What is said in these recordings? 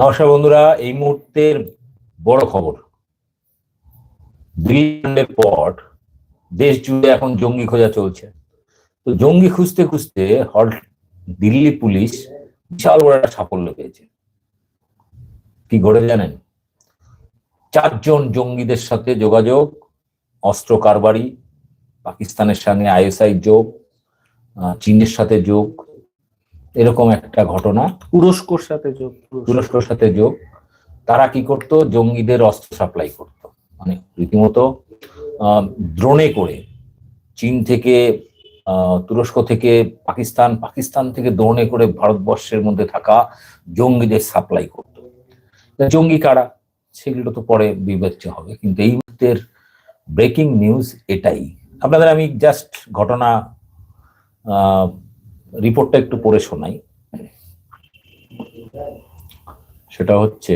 নমস্কার বন্ধুরা, এই মুহূর্তের বড় খবর। দিল্লির পর দেশ জুড়ে এখন জঙ্গি খোঁজা চলছে। তো জঙ্গি খুঁজতে খুঁজতে হল দিল্লি পুলিশ বিশাল বড় একটা সাফল্য পেয়েছে। কি ঘটে জানেন? চারজন জঙ্গিদের সাথে যোগাযোগ, অস্ত্র কারবারি, পাকিস্তানের সঙ্গে আইএসআই যোগ চীনের সাথে যোগ এরকম একটা ঘটনা। তুরস্কর সাথে যোগ তুরস্কর সাথে যোগ। তারা কি করত? জঙ্গিদের অস্ত্র সাপ্লাই করত। মানে রীতিমতো ড্রোনে করে চীন থেকে তুরস্ক থেকে পাকিস্তান পাকিস্তান থেকে ড্রোনে করে ভারতবর্ষের মধ্যে থাকা জঙ্গিদের সাপ্লাই করত। জঙ্গি কারা? সেগুলো তো পরে বিবেচ্য হবে। কিন্তু এই মুহূর্তের ব্রেকিং নিউজ এটাই। আপনাদের আমি জাস্ট ঘটনা রিপোর্টটা একটু পড়ে শোনাই। সেটা হচ্ছে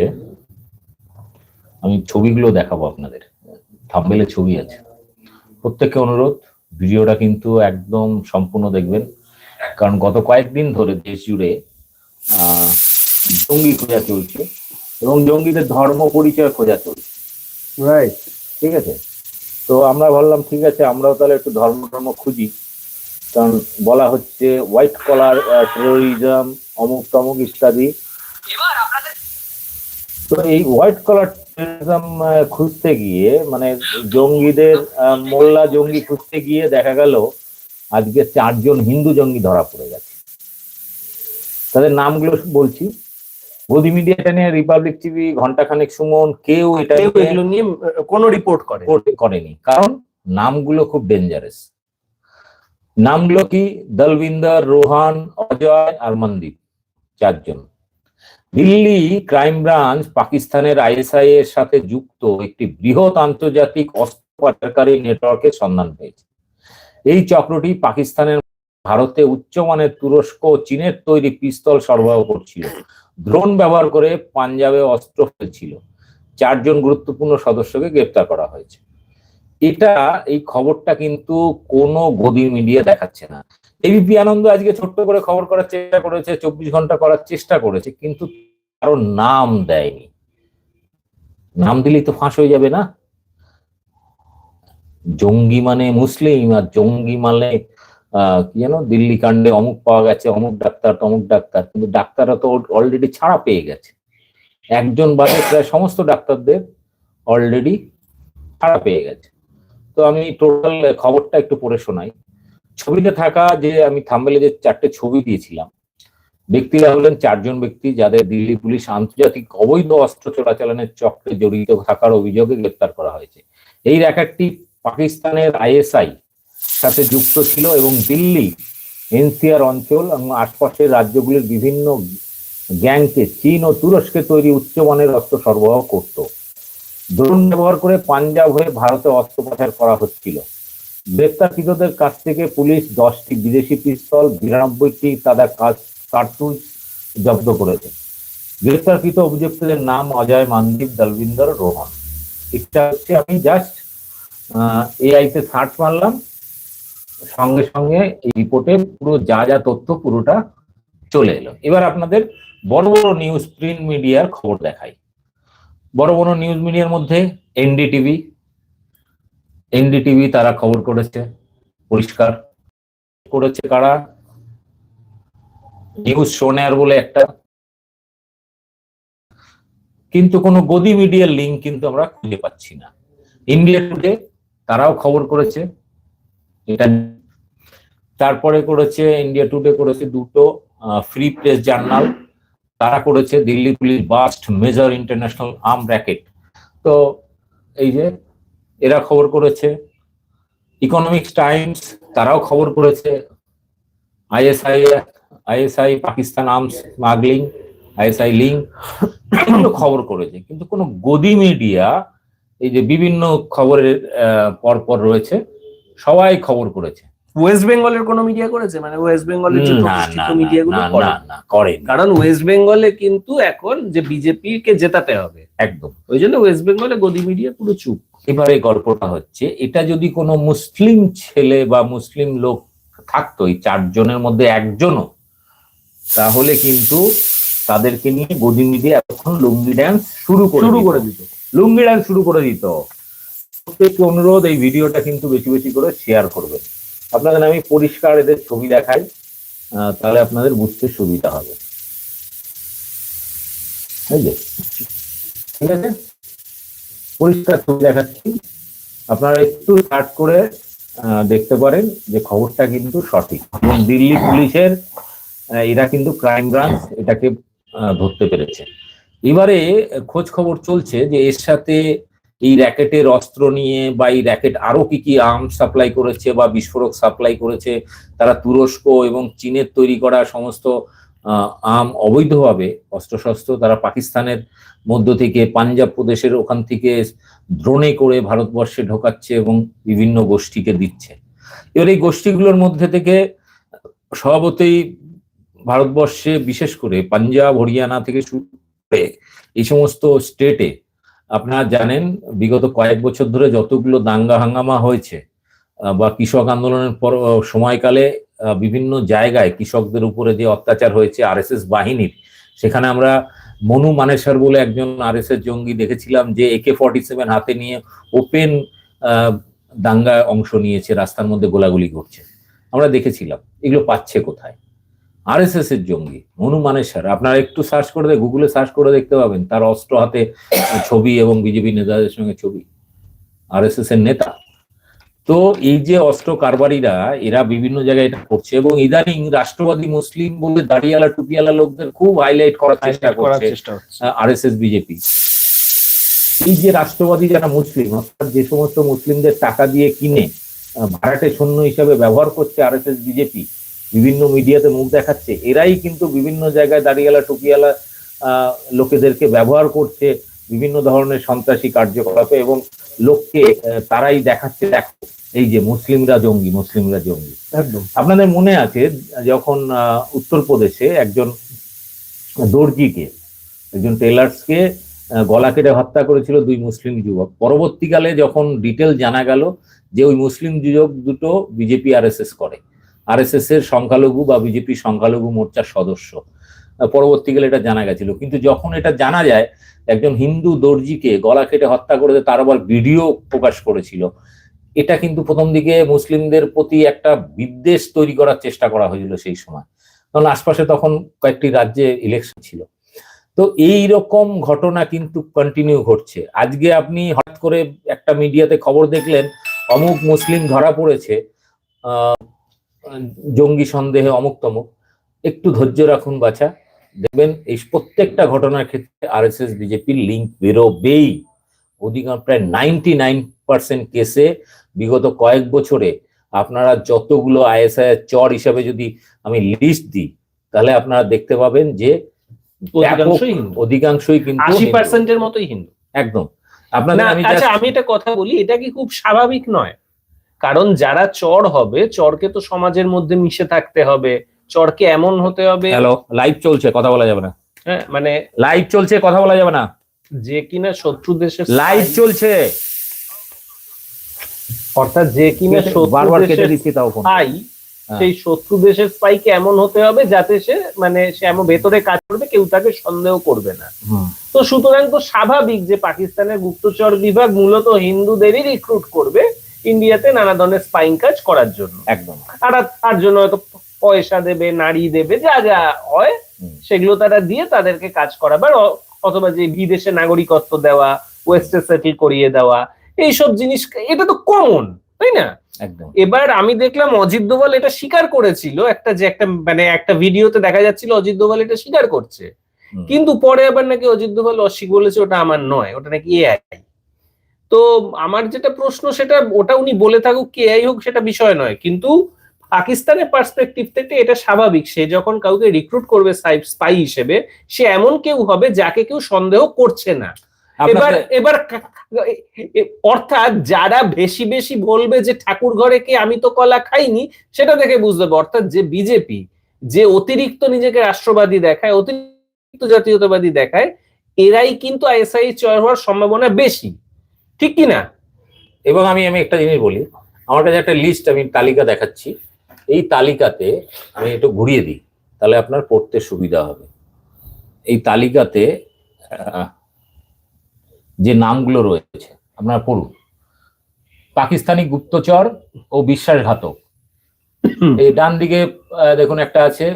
আমি ছবিগুলো দেখাবো আপনাদের। থাম্বেলে ছবি আছে। প্রত্যেককে অনুরোধ ভিডিওটা কিন্তু একদম সম্পূর্ণ দেখবেন। কারণ গত কয়েকদিন ধরে দেশ জুড়ে আহ, জঙ্গি খোঁজা চলছে এবং জঙ্গিদের ধর্ম পরিচয় খোঁজা চলছে। রাইট ঠিক আছে? তো আমরা ভাবলাম ঠিক আছে আমরাও তাহলে একটু ধর্ম ধর্ম খুঁজি। কারণ বলা হচ্ছে হোয়াইট কলার টেরোরিজম অমুক তমুক ইত্যাদি। তো এই হোয়াইট কলার টেরোরিজম খুঁজতে গিয়ে মানে জঙ্গিদের আহ, মোল্লা জঙ্গি খুঁজতে গিয়ে দেখা গেল আজকে চারজন হিন্দু জঙ্গি ধরা পড়ে গেছে। তাদের নামগুলো বলছি। গদি মিডিয়াটা নিয়ে রিপাবলিক টিভি ঘন্টাখানেক সুমন কেউ এটা কেউ নিয়ে এগুলো নিয়ে কোনো রিপোর্ট করে করেনি। কারণ নামগুলো খুব ডেঞ্জারাস নামগুলো কি? দলবিন্দর রোহান, অজয় আর মনদীপ, চারজন। দিল্লি ক্রাইম ব্রাঞ্চ পাকিস্তানের আইএসআই এর সাথে যুক্ত একটি বৃহৎ আন্তর্জাতিক অস্ত্র পাচারকারী নেটওয়ার্কের সন্ধান পেয়েছে। এই চক্রটি পাকিস্তানের ভারতে উচ্চমানের তুরস্ক ও চীনের তৈরি পিস্তল সরবরাহ করছিল। ড্রোন ব্যবহার করে পাঞ্জাবে অস্ত্র ফেলছিল। চারজন গুরুত্বপূর্ণ সদস্যকে গ্রেপ্তার করা হয়েছে। এটা, এই খবরটা কিন্তু কোনো গদি মিডিয়া দেখাচ্ছে না। এবিপি আনন্দ আজকে ছোট্ট করে খবর করার চেষ্টা করেছে, চব্বিশ ঘণ্টা করার চেষ্টা করেছে, কিন্তু কারও নাম দেয়নি। নাম দিলেই তো ফাঁস হয়ে যাবে না? জঙ্গি মানে মুসলিম, আর জঙ্গি মানে কি যেন, দিল্লি কাণ্ডে অমুক পাওয়া গেছে, অমুক ডাক্তার, তমুক ডাক্তার, কিন্তু ডাক্তাররা তো অলরেডি ছাড়া পেয়ে গেছে। একজন বাদে প্রায় সমস্ত ডাক্তারদের অলরেডি ছাড়া পেয়ে গেছে। তো আমি টোটাল খবরটা একটু পড়ে শোনাই। ছবিতে থাকা যে আমি থাম্বেলে যে চারটে ছবি দিয়েছিলাম, ব্যক্তিরা হলেন চারজন ব্যক্তি যাদের দিল্লি পুলিশ আন্তর্জাতিক অবৈধ অস্ত্র চোরাচালানের চক্রে জড়িত থাকার অভিযোগে গ্রেপ্তার করা হয়েছে। এই র্যাকেটটি পাকিস্তানের আইএসআই সাথে যুক্ত ছিল এবং দিল্লি এনসিআর অঞ্চল এবং আশপাশের রাজ্যগুলির বিভিন্ন গ্যাংকে চীন ও তুরস্কে তৈরি উচ্চমানের অস্ত্র সরবরাহ করত। ড্রোন ব্যবহার করে পাঞ্জাব হয়ে ভারতে অস্ত্র পাচার করা হচ্ছিল। গ্রেপ্তারকৃতদের কাছ থেকে পুলিশ দশটি বিদেশি পিস্তল, বিরানব্বইটি তাদের কার্তুজ জব্দ করেছে। গ্রেপ্তারকৃত অভিযুক্তদের নাম অজয় মানদীপ, দলবিন্দর, রোহন। এটা হচ্ছে আমি জাস্ট এআই তে সার্চ মারলাম। সঙ্গে সঙ্গে এই রিপোর্টে পুরো যা যা তথ্য পুরোটা চলে এলো। এবার আপনাদের বড় বড় নিউজ প্রিন্ট মিডিয়ার খবর দেখাই। বড় বড় নিউজ মিডিয়ার মধ্যে এনডিটিভি এনডিটিভি তারা খবর করেছে, পরিষ্কার করেছে কারা? নিউজ শোনেয়ার বলে একটা। কিন্তু কোনো গদি মিডিয়ার লিঙ্ক কিন্তু আমরা খুঁজে পাচ্ছি না। ইন্ডিয়া টুডে তারাও খবর করেছে। এটা তারপরে করেছে ইন্ডিয়া টুডে করেছে দুটো ফ্রি প্রেস জার্নাল তারা করেছে Delhi police bust major international arm racket. তো এই যে এরা খবর করেছে ইকোনমিক্স টাইমস তারাও খবর করেছে, ISI ISI Pakistan arms smuggling, ISI link এগুলো খবর করেছে। কিন্তু কোনো গদি মিডিয়া এই যে বিভিন্ন খবরের পরপর রয়েছে, সবাই খবর করেছে। ওয়েস্ট বেঙ্গলের কোনো মিডিয়া করেছে? মানে ওয়েস্ট বেঙ্গলের যে প্রতিষ্ঠিত মিডিয়াগুলো করে। না করেনি। কারণ ওয়েস্ট বেঙ্গলে কিন্তু এখন যে বিজেপি কে জেতাতে হবে একদম। ওই জন্য ওয়েস্ট বেঙ্গলে গদি মিডিয়া পুরো চুপ। এবারে গল্পটা হচ্ছে এটা যদি কোনো মুসলিম ছেলে বা মুসলিম লোক থাকতো এই চারজনের মধ্যে একজনও তাহলে কিন্তু তাদেরকে নিয়ে গদি দিয়ে এখন লুঙ্গি ড্যান্স শুরু করে শুরু করে দিত। লুঙ্গি ড্যান্স শুরু করে দিত। প্রত্যেককে অনুরোধ এই ভিডিওটা কিন্তু বেশি বেশি করে শেয়ার করবেন আপনাদের আমি পরিষ্কার এদের ছবি দেখাই তাহলে আপনাদের বুঝতে সুবিধা হবে। ঠিক আছে? পরিষ্কার ছবি দেখাচ্ছি। আপনারা একটু সার্চ করে দেখতে পারেন যে খবরটা কিন্তু সঠিক। এবং দিল্লি পুলিশের এরা কিন্তু ক্রাইম ব্রাঞ্চ এটাকে ধরতে পেরেছে। এবারে খোঁজ খবর চলছে যে এর সাথে এই র্যাকেটের অস্ত্র নিয়ে বা এই র্যাকেট আরও কি কি আর্ম সাপ্লাই করেছে বা বিস্ফোরক সাপ্লাই করেছে, তারা তুরস্ক এবং চীনের তৈরি করা সমস্ত আম অবৈধভাবে, অস্ত্রশস্ত্র তারা পাকিস্তানের মধ্য থেকে, পাঞ্জাব প্রদেশের ওখান থেকে ড্রোনে করে ভারতবর্ষে ঢোকাচ্ছে এবং বিভিন্ন গোষ্ঠীকে দিচ্ছে। এবার এই গোষ্ঠীগুলোর মধ্যে থেকে স্বভাবতই ভারতবর্ষে বিশেষ করে পাঞ্জাব, হরিয়ানা থেকে শুরু করে এই সমস্ত স্টেটে আপনারা জানেন, বিগত কয়েক বছর ধরে যতগুলো দাঙ্গা হাঙ্গামা হয়েছে বা কৃষক আন্দোলনের পর সময়কালে বিভিন্ন জায়গায় কৃষকদের উপরে যে অত্যাচার হয়েছে আরএসএস বাহিনীর, সেখানে আমরা মনু মানেশ্বর বলে একজন আর আরএসএস জঙ্গি দেখেছিলাম যে একে ফর্টি সেভেন হাতে নিয়ে ওপেন দাঙ্গায় অংশ নিয়েছে, রাস্তার মধ্যে গোলাগুলি করছে। আমরা দেখেছিলাম, এগুলো পাচ্ছে কোথায়? আরএসএস এর জঙ্গি মনু মানেশ্বর আপনারা একটু সার্চ করে দেখ গুগলে সার্চ করে দেখতে পাবেন। তার অস্ত্র হাতে ছবি এবং বিজেপি নেতাদের সঙ্গে ছবি। আরএসএস এর নেতা। তো এই যে অস্ত্র কারবারিরা এরা বিভিন্ন জায়গায় এটা করছে এবং ইদানিং রাষ্ট্রবাদী মুসলিম বলে দাঁড়িয়ালা টুপিয়ালা লোকদের খুব হাইলাইট করার চেষ্টা করছে চেষ্টা হচ্ছে। আরএসএস বিজেপি এই যে রাষ্ট্রবাদী যারা মুসলিম অর্থাৎ যে সমস্ত মুসলিমদের টাকা দিয়ে কিনে ভাড়াটে সৈন্য হিসাবে ব্যবহার করছে আরএসএস বিজেপি বিভিন্ন মিডিয়াতে মুখ দেখাচ্ছে এরাই কিন্তু বিভিন্ন জায়গায় দাঁড়িয়ালা টুকিয়ালা আহ, লোকেদেরকে ব্যবহার করছে বিভিন্ন ধরনের সন্ত্রাসী কার্যকলাপে এবং লোককে তারাই দেখাচ্ছে দেখো এই যে মুসলিমরা জঙ্গি মুসলিমরা জঙ্গি। আপনাদের মনে আছে যখন আহ, উত্তরপ্রদেশে একজন দর্জিকে একজন টেলার্সকে গলা কেটে হত্যা করেছিল দুই মুসলিম যুবক। পরবর্তীকালে যখন ডিটেল জানা গেল যে ওই মুসলিম যুবক দুটো বিজেপি আরএসএস করে আরএসএস এর সংখ্যালঘু বা বিজেপি সংখ্যালঘু মোর্চার সদস্য। পরবর্তীকালে এটা জানা গেছিল। কিন্তু যখন এটা জানা যায়, একজন হিন্দু দর্জিকে গলা কেটে হত্যা করে তার আবার ভিডিও প্রকাশ করেছিল। এটা কিন্তু প্রথম দিকে মুসলিমদের প্রতি একটা বিদ্বেষ তৈরি করার চেষ্টা করা হয়েছিল সেই সময়। কারণ আশপাশে তখন কয়েকটি রাজ্যে ইলেকশন ছিল। তো এই রকম ঘটনা কিন্তু কন্টিনিউ ঘটছে। আজকে আপনি হঠাৎ করে একটা মিডিয়াতে খবর দেখলেন, অমুক মুসলিম ধরা পড়েছে। জঙ্গি সন্দেহে অমুক তমুক একটু ধৈর্য রাখুন বাছা। দেখবেন এই প্রত্যেকটা ঘটনার ক্ষেত্রে আরএসএস বিজেপির লিঙ্ক বেরোবেই। অধিকাংশ প্রায় নাইনটি নাইন পার্সেন্ট কেসে বিগত কয়েক বছরে আপনারা যতগুলো আইএসআই এর চর হিসাবে যদি আমি লিস্ট দিই তাহলে আপনারা দেখতে পাবেন যে অধিকাংশই অধিকাংশই কিন্তু আশি। পার্সেন্টের মতোই হিন্দু। একদম। আপনাদের আমি আচ্ছা আমি এটা কথা বলি এটা কি খুব স্বাভাবিক নয়? কারণ যারা চর হবে চরকে তো সমাজের মধ্যে মিশে থাকতে হবে। চরকে এমন হতে হবে হ্যালো লাইভ চলছে কথা বলা যাবে না। হ্যাঁ, মানে লাইভ চলছে কথা বলা যাবে না। যে কিনা শত্রু দেশের লাইভ চলছে। অর্থাৎ যে কিনা শত্রু বারবার কেটে দিচ্ছি তাও ফোন হ্যাঁ। সেই শত্রু দেশের স্পাইকে এমন হতে হবে যাতে সে মানে সে এমন ভেতরে কাজ করবে কেউ তাকে সন্দেহ করবে না। তো সুতরাং তো স্বাভাবিক যে পাকিস্তানের গুপ্তচর বিভাগ মূলত হিন্দুদেরই রিক্রুট করবে। ইন্ডিয়াতে নানা ধরনের স্পাইং কাজ করার জন্য। একদম। আর তার জন্য হয়তো পয়সা দেবে নারী দেবে যা যা হয় সেগুলো তারা দিয়ে তাদেরকে কাজ করাবার অথবা যে বিদেশে নাগরিকত্ব দেওয়া ওয়েস্টে সেটেল করিয়ে দেওয়া এইসব জিনিস এটা তো কমন তাই না? একদম। এবার আমি দেখলাম অজিত দোভাল এটা স্বীকার করেছিল একটা যে একটা মানে একটা ভিডিওতে দেখা যাচ্ছিল অজিত দোভাল এটা স্বীকার করছে। কিন্তু পরে আবার নাকি অজিত দোভাল অস্বীক বলেছে ওটা আমার নয় ওটা নাকি এআই তো আমার যেটা প্রশ্ন সেটা ওটা উনি বলে থাকুক কে আই হোক সেটা বিষয় নয়। কিন্তু পাকিস্তানের পার্সপেক্টিভ থেকে এটা স্বাভাবিক সে যখন কাউকে রিক্রুট করবে স্পাই হিসেবে সে এমন কেউ হবে যাকে কেউ সন্দেহ করছে না। এবার এবার অর্থাৎ যারা বেশি বেশি বলবে যে ঠাকুর ঘরে কে আমি তো কলা খাইনি সেটা দেখে বুঝতে হবে। অর্থাৎ যে বিজেপি যে অতিরিক্ত নিজেকে রাষ্ট্রবাদী দেখায় অতিরিক্ত জাতীয়তাবাদী দেখায় এরাই কিন্তু আইএসআই চয় হওয়ার সম্ভাবনা বেশি। ঠিক কি না? এবং আমি আমি একটা জিনিস বলি। আমার কাছে একটা লিস্ট আমি তালিকা দেখাচ্ছি। এই তালিকাতে আমি একটু ঘুরিয়ে দিই তাহলে আপনার পড়তে সুবিধা হবে। এই তালিকাতে যে নামগুলো রয়েছে আপনারা পড়ুন। পাকিস্তানি গুপ্তচর ও বিশ্বাসঘাতক। এই ডান দিকে দেখুন একটা আছে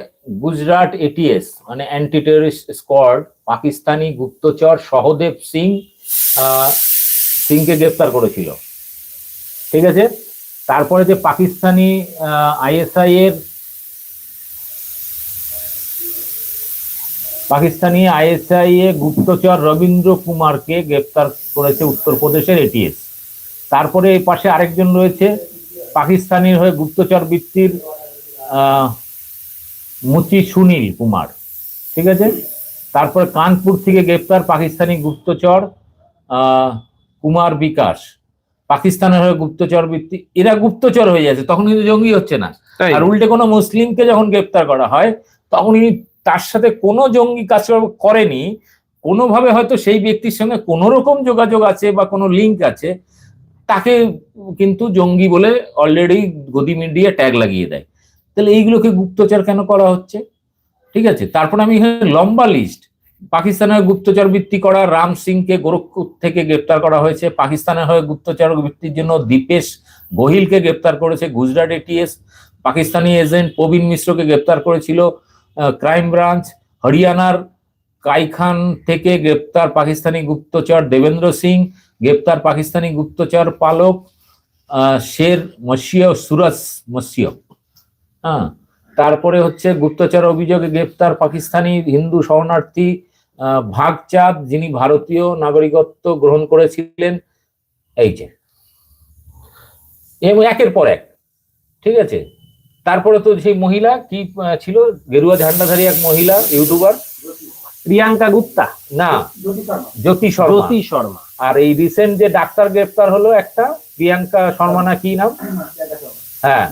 গুজরাট এটিএস মানে অ্যান্টি টেররিস্ট স্কোয়াড পাকিস্তানি গুপ্তচর সহদেব সিং আহ, সিংকে গ্রেফতার করেছিল। ঠিক আছে? তারপরে যে পাকিস্তানি আইএসআই এর পাকিস্তানি আইএসআই এ গুপ্তচর রবীন্দ্র কুমারকে গ্রেপ্তার করেছে উত্তরপ্রদেশের এটিএস তারপরে এই পাশে আরেকজন রয়েছে, পাকিস্তানির হয়ে গুপ্তচর বৃত্তির মুচি সুনীল কুমার। ঠিক আছে? তারপরে কানপুর থেকে গ্রেপ্তার পাকিস্তানি গুপ্তচর কুমার বিকাশ পাকিস্তানের হয়ে গুপ্তচর বৃত্তি এরা গুপ্তচর হয়ে যাচ্ছে তখন কিন্তু জঙ্গি হচ্ছে না। আর উল্টে কোনো মুসলিমকে যখন গ্রেপ্তার করা হয় তখন ইনি তার সাথে কোনো জঙ্গি কাজ করেনি কোনোভাবে হয়তো সেই ব্যক্তির সঙ্গে কোনো রকম যোগাযোগ আছে বা কোনো লিঙ্ক আছে তাকে কিন্তু জঙ্গি বলে অলরেডি গদি মিডিয়া ট্যাগ লাগিয়ে দেয়। তাহলে এইগুলোকে গুপ্তচর কেন করা হচ্ছে? ঠিক আছে তারপর আমি লম্বা লিস্ট পাকিস্তানের গুপ্তচর বৃত্তি করা রাম সিংকে গোরখপুর থেকে গ্রেপ্তার করা হয়েছে। পাকিস্তানের হয়ে গুপ্তচর বৃত্তির জন্য দীপেশ গোহিলকে গ্রেপ্তার করেছে গুজরাট এটিএস পাকিস্তানি এজেন্ট প্রবীণ মিশ্রকে গ্রেপ্তার করেছিল ক্রাইম ব্রাঞ্চ। হরিয়ানার কাইখান থেকে গ্রেপ্তার পাকিস্তানি গুপ্তচর দেবেন্দ্র সিং, গ্রেপ্তার পাকিস্তানি গুপ্তচর পালক শের মসিয়, সুরজ মসিয়। হ্যাঁ তারপরে হচ্ছে গুপ্তচর অভিযোগে গ্রেপ্তার পাকিস্তানি হিন্দু শরণার্থী ভাগচাঁদ যিনি ভারতীয় নাগরিকত্ব গ্রহণ করেছিলেন এই যে। এবং একের পর এক ঠিক আছে? তারপরে তো সেই মহিলা কি ছিল? গেরুয়া ঝান্ডাধারী এক মহিলা ইউটিউবার? প্রিয়াঙ্কা গুপ্তা। না জ্যোতি শর্মা। জ্যোতি শর্মা। আর এই রিসেন্ট যে ডাক্তার গ্রেপ্তার হলো একটা প্রিয়াঙ্কা শর্মা না কি নাম? হ্যাঁ।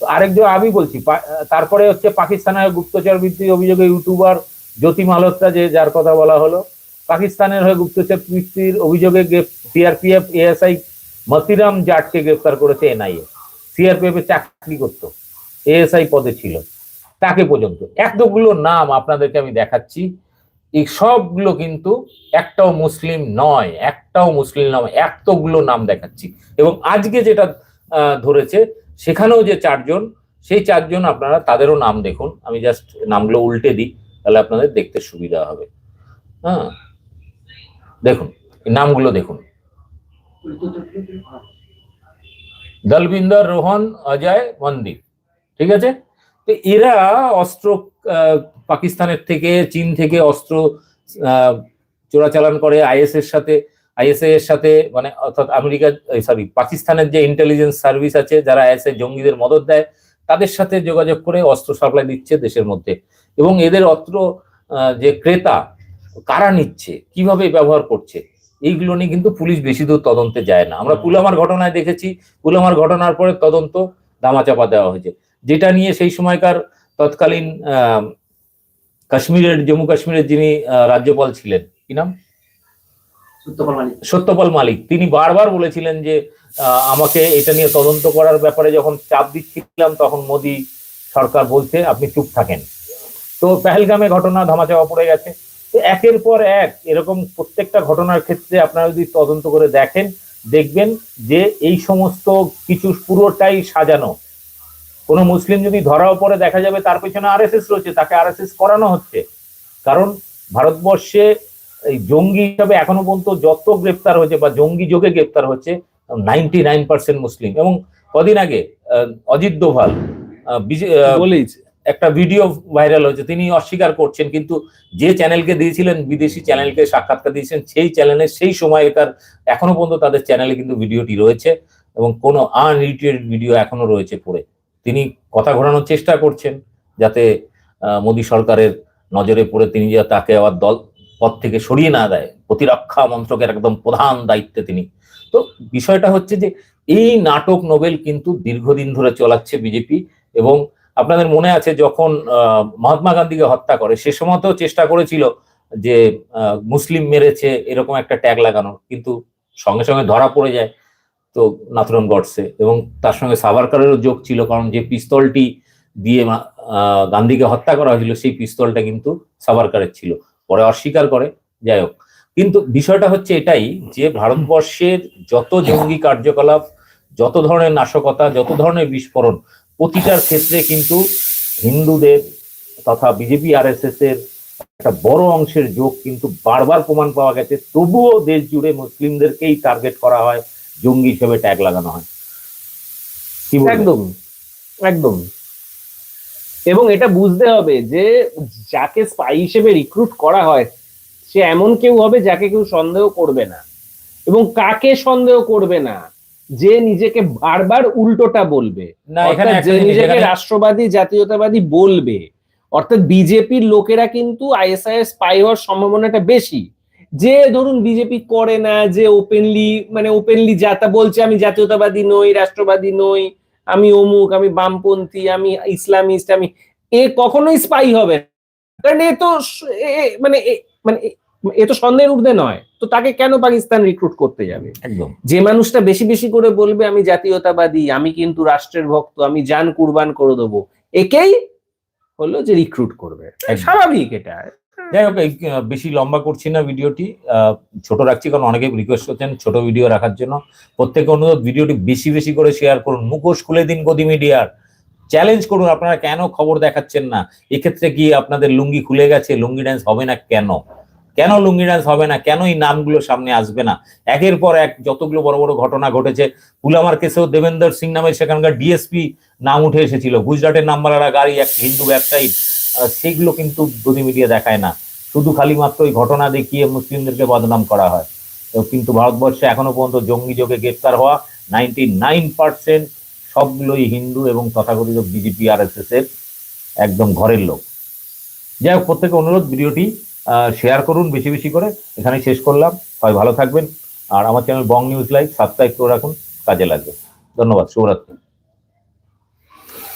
তো আরেকজন আমি বলছি তারপরে হচ্ছে পাকিস্তানের গুপ্তচর বৃত্তির অভিযোগে ইউটিউবার জ্যোতি মালহোত্রা যে যার কথা বলা হলো, পাকিস্তানের হয়ে গুপ্তচর বৃত্তির অভিযোগে সিআরপিএফ, এএসআই মতিরাম জাটকে গ্রেপ্তার করেছে এনআইএ। সিআরপিএফ চাকরি করতো, এএসআই পদে ছিল। তাকে পর্যন্ত এতগুলো নাম আপনাদেরকে আমি দেখাচ্ছি। এই সবগুলো কিন্তু একটাও মুসলিম নয়, একটাও মুসলিম নয়, এতগুলো নাম দেখাচ্ছি। এবং আজকে যেটা ধরেছে, সেখানেও যে চারজন, সেই চারজন আপনারা তাদেরও নাম দেখুন। আমি জাস্ট নামগুলো উল্টে দিই। তাহলে আপনাদের দেখতে সুবিধা হবে। হ্যাঁ? দেখুন নামগুলো দেখুন। দলবিন্দর রোহন, অজয় মন্দির ঠিক আছে? তো এরা অস্ত্র পাকিস্তানের থেকে, চীন থেকে অস্ত্র চোরাচালান করে আইএস এর সাথে, আইএসএ এর সাথে মানে অর্থাৎ আমেরিকা সরি, পাকিস্তানের যে ইন্টেলিজেন্স সার্ভিস আছে, যারা আইএসএ জঙ্গিদের মদত দেয়, তাদের সাথে যোগাযোগ করে অস্ত্র সাপ্লাই দিচ্ছে দেশের মধ্যে। এবং এদের অস্ত্র আহ, যে ক্রেতা কারা নিচ্ছে কীভাবে ব্যবহার করছে এইগুলো নিয়ে কিন্তু পুলিশ বেশি দূর তদন্তে যায় না। আমরা পুলামার ঘটনায় দেখেছি পুলামার ঘটনার পরে তদন্ত দামাচাপা দেওয়া হয়েছে। যেটা নিয়ে সেই সময়কার তৎকালীন আহ, কাশ্মীরের জম্মু কাশ্মীরের যিনি রাজ্যপাল ছিলেন কি নাম? সত্যপাল মালিক। তিনি বারবার বলেছিলেন যে আহ, আমাকে এটা নিয়ে তদন্ত করার ব্যাপারে যখন চাপ দিচ্ছিলাম তখন মোদি সরকার বলছে আপনি চুপ থাকেন। তো পেহেলগামে ঘটনা ধামাচাপা পড়ে গেছে। তো একের পর এক এরকম প্রত্যেকটা ঘটনার ক্ষেত্রে আপনারা যদি তদন্ত করে দেখেন, দেখবেন যে এই সমস্ত কিছু পুরোটাই সাজানো। কোনো মুসলিম যদি ধরাও পরে দেখা যাবে তার পেছনে আরএসএস রয়েছে, তাকে আরএসএস করানো হচ্ছে। কারণ ভারতবর্ষে এই জঙ্গি হিসাবে এখনও পর্যন্ত যত গ্রেপ্তার হয়েছে বা জঙ্গি যোগে গ্রেপ্তার হচ্ছে নাইনটি নাইন পার্সেন্ট মুসলিম। এবং কদিন আগে অজিত দোভাল বলেইছে একটা ভিডিও ভাইরাল হয়েছে, তিনি অস্বীকার করছেন, কিন্তু যে চ্যানেলকে দিয়েছিলেন, বিদেশি চ্যানেলকে সাক্ষাৎকার দিয়েছেন সেই চ্যানেলে সেই সময়কার এখনও পর্যন্ত তাদের চ্যানেলে কিন্তু ভিডিওটি রয়েছে এবং কোনো আনরিটেড ভিডিও এখনও রয়েছে পড়ে। তিনি কথা ঘোরানোর চেষ্টা করছেন যাতে মোদী সরকারের নজরে পড়ে তিনি যা তাকে আবার দল, পদ থেকে সরিয়ে না দেয়, প্রতিরক্ষা মন্ত্রকের একদম প্রধান দায়িত্বে তিনি। তো বিষয়টা হচ্ছে যে, এই নাটক নোবেল কিন্তু দীর্ঘদিন ধরে চলাচ্ছে বিজেপি এবং আপনাদের মনে আছে যখন মহাত্মা গান্ধীকে হত্যা করে, সে সময়তেও চেষ্টা করেছিল যে মুসলিম মেরেছে, এরকম একটা ট্যাগ লাগানো কিন্তু সঙ্গে সঙ্গে ধরা পড়ে যায় তো নাথুরাম গডসে। এবং তার সঙ্গে সাভারকারেরও যোগ ছিল, কারণ যে পিস্তলটি দিয়ে গান্ধীকে হত্যা করা হয়েছিল, সেই পিস্তলটা কিন্তু সাভারকারের ছিল। পরে অস্বীকার করে, যাই হোক। কিন্তু বিষয়টা হচ্ছে এটাই যে, ভারতবর্ষের যত জঙ্গি কার্যকলাপ, যত ধরনের নাশকতা, যত ধরনের বিস্ফোরণ প্রতিটার ক্ষেত্রে কিন্তু হিন্দুদের তথা বিজেপি আর এস এস এর একটা বড় অংশের যোগ কিন্তু বারবার প্রমাণ পাওয়া গেছে। তবুও দেশ জুড়ে মুসলিমদেরকেই টার্গেট করা হয়, জঙ্গি হিসেবে ট্যাগ লাগানো হয়। একদম একদম। এবং এটা বুঝতে হবে যে যাকে স্পাই হিসেবে রিক্রুট করা হয়, সে এমন কেউ হবে যাকে কেউ সন্দেহ করবে না। এবং কাকে সন্দেহ করবে না? যে নিজেকে বারবার উল্টোটা বলবে যে নিজেকে রাষ্ট্রবাদী জাতীয়তাবাদী বলবে অর্থাৎ বিজেপির লোকেরা কিন্তু আইএসআইএস স্পাই হওয়ার সম্ভাবনাটা বেশি যে ধরুন বিজেপি করে না যে ওপেনলি মানে ওপেনলি যাতা বলছে আমি জাতীয়তাবাদী নই রাষ্ট্রবাদী নই আমি অমুক আমি বামপন্থী আমি ইসলামিস্ট আমি এ কখনোই স্পাই হবে। কারণ এ তো মানে মানে এ- তো সন্দেহের ঊর্ধ্বে নয়। তো তাকে কেন পাকিস্তান রিক্রুট করতে যাবে? একদম। যে মানুষটা বেশি বেশি করে বলবে আমি জাতীয়তাবাদী আমি কিন্তু রাষ্ট্রের ভক্ত আমি জান কুরবান করে দেবো। একেই হলো যে রিক্রুট করবে। স্বাভাবিক এটা। যাই হোক বেশি লম্বা করছি না ভিডিওটি। আহ, ছোট রাখছি কারণ অনেকে রিকোয়েস্ট করছেন ছোট ভিডিও রাখার জন্য। প্রত্যেকে অনুরোধ ভিডিওটি বেশি বেশি করে শেয়ার করুন। মুখোশ খুলে দিন গদি মিডিয়ার চ্যালেঞ্জ করুন আপনারা কেন খবর দেখাচ্ছেন না? এক্ষেত্রে কি আপনাদের লুঙ্গি খুলে গেছে? লুঙ্গি ড্যান্স হবে না কেন? কেন লুঙ্গি ড্যান্স হবে না? কেন এই নামগুলো সামনে আসবে না? একের পর এক যতগুলো বড় বড় ঘটনা ঘটেছে, পুলামার কেসেও দেবেন্দর সিং নামের সেখানকার ডিএসপি নাম উঠে এসেছিল। গুজরাটের নামওয়ালা গাড়ি, এক হিন্দু ব্যবসায়ী সেগুলো কিন্তু গদি মিডিয়া দেখায় না। শুধু খালি মাত্র ওই ঘটনা দেখিয়ে মুসলিমদেরকে বদনাম করা হয়। তো কিন্তু ভারতবর্ষে এখনও পর্যন্ত জঙ্গি যোগে গ্রেপ্তার হওয়া নাইনটি নাইন পার্সেন্ট সবগুলোই হিন্দু এবং তথাকথিত বিজেপি আর এস এস এর একদম ঘরের লোক। যাই হোক প্রত্যেকে অনুরোধ, ভিডিওটি শেয়ার করুন বেশি বেশি করে। এখানেই শেষ করলাম। সবাই ভালো থাকবেন। আর আমার channel Bong news live subscribe করে রাখুন। কাজে লাগবে। ধন্যবাদ। শুভরাত্রি।